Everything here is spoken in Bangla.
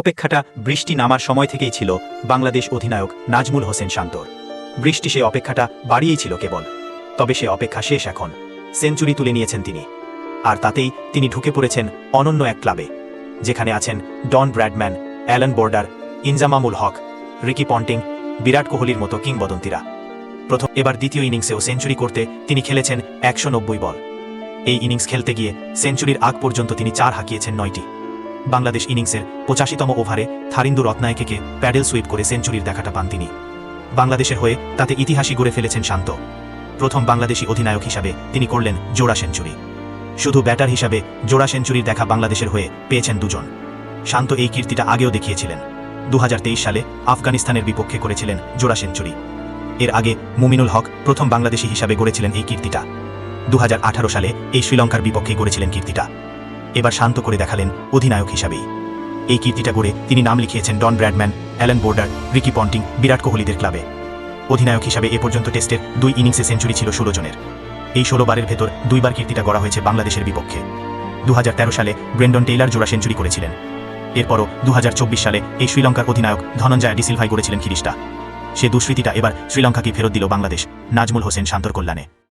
অপেক্ষাটা বৃষ্টি নামার সময় থেকেই ছিল, বাংলাদেশ অধিনায়ক নাজমুল হোসেন শান্তর। বৃষ্টি সে অপেক্ষাটা বাড়িয়েই ছিল কেবল। তবে সে অপেক্ষা শেষ এখন, সেঞ্চুরি তুলে নিয়েছেন তিনি। আর তাতেই তিনি ঢুকে পড়েছেন অনন্য এক ক্লাবে, যেখানে আছেন Don Bradman, Allan Border, Inzamamul Haq, Ricky Ponting, Virat কোহলির মতো কিংবদন্তিরা। প্রথম এবার দ্বিতীয় ইনিংসেও সেঞ্চুরি করতে তিনি খেলেছেন একশো নব্বই বল। এই ইনিংস খেলতে গিয়ে সেঞ্চুরির আগ পর্যন্ত তিনি চার হাঁকিয়েছেন নয়টি। বাংলাদেশ ইনিংসের পঁচাশিতম ওভারে থারিন্দু রত্নায়কেকে প্যাডেল সুইপ করে সেঞ্চুরির দেখাটা পান তিনি। বাংলাদেশের হয়ে তাতে ইতিহাসই গড়ে ফেলেছেন শান্ত। প্রথম বাংলাদেশি অধিনায়ক হিসাবে তিনি করলেন জোড়া সেঞ্চুরি। শুধু ব্যাটার হিসাবে জোড়া সেঞ্চুরির দেখা বাংলাদেশের হয়ে পেয়েছেন দুজন। শান্ত এই কীর্তিটা আগেও দেখিয়েছিলেন। দু হাজার তেইশ সালে আফগানিস্তানের বিপক্ষে করেছিলেন জোড়া সেঞ্চুরি। এর আগে মুমিনুল হক প্রথম বাংলাদেশি হিসাবে গড়েছিলেন এই কীর্তিটা। দু হাজার আঠারো সালে এই শ্রীলঙ্কার বিপক্ষে গড়েছিলেন কীর্তিটা। এবার শান্ত করে দেখালেন অধিনায়ক হিসাবেই। এই কীর্তিটা গড়ে তিনি নাম লিখিয়েছেন Don Bradman, Allan Border, Ricky Ponting, Virat কোহলিদের ক্লাবে। অধিনায়ক হিসাবে এ পর্যন্ত টেস্টের দুই ইনিংসে সেঞ্চুরি ছিল ষোলো জনের। এই ষোলো বারের ভেতর দুইবার কীর্তিটা গড়া হয়েছে বাংলাদেশের বিপক্ষে। দু হাজার তেরো সালে ব্রেন্ডন টেইলার জোড়া সেঞ্চুরি করেছিলেন। এরপরও দু হাজার চব্বিশ সালে এই শ্রীলঙ্কার অধিনায়ক ধনঞ্জয় ডিসিলভাই করেছিলেন খিরিসটা সে দুষ্কৃতিটা এবার শ্রীলঙ্কাকে ফেরত দিল বাংলাদেশ, নাজমুল হোসেন শান্তর কল্যাণে।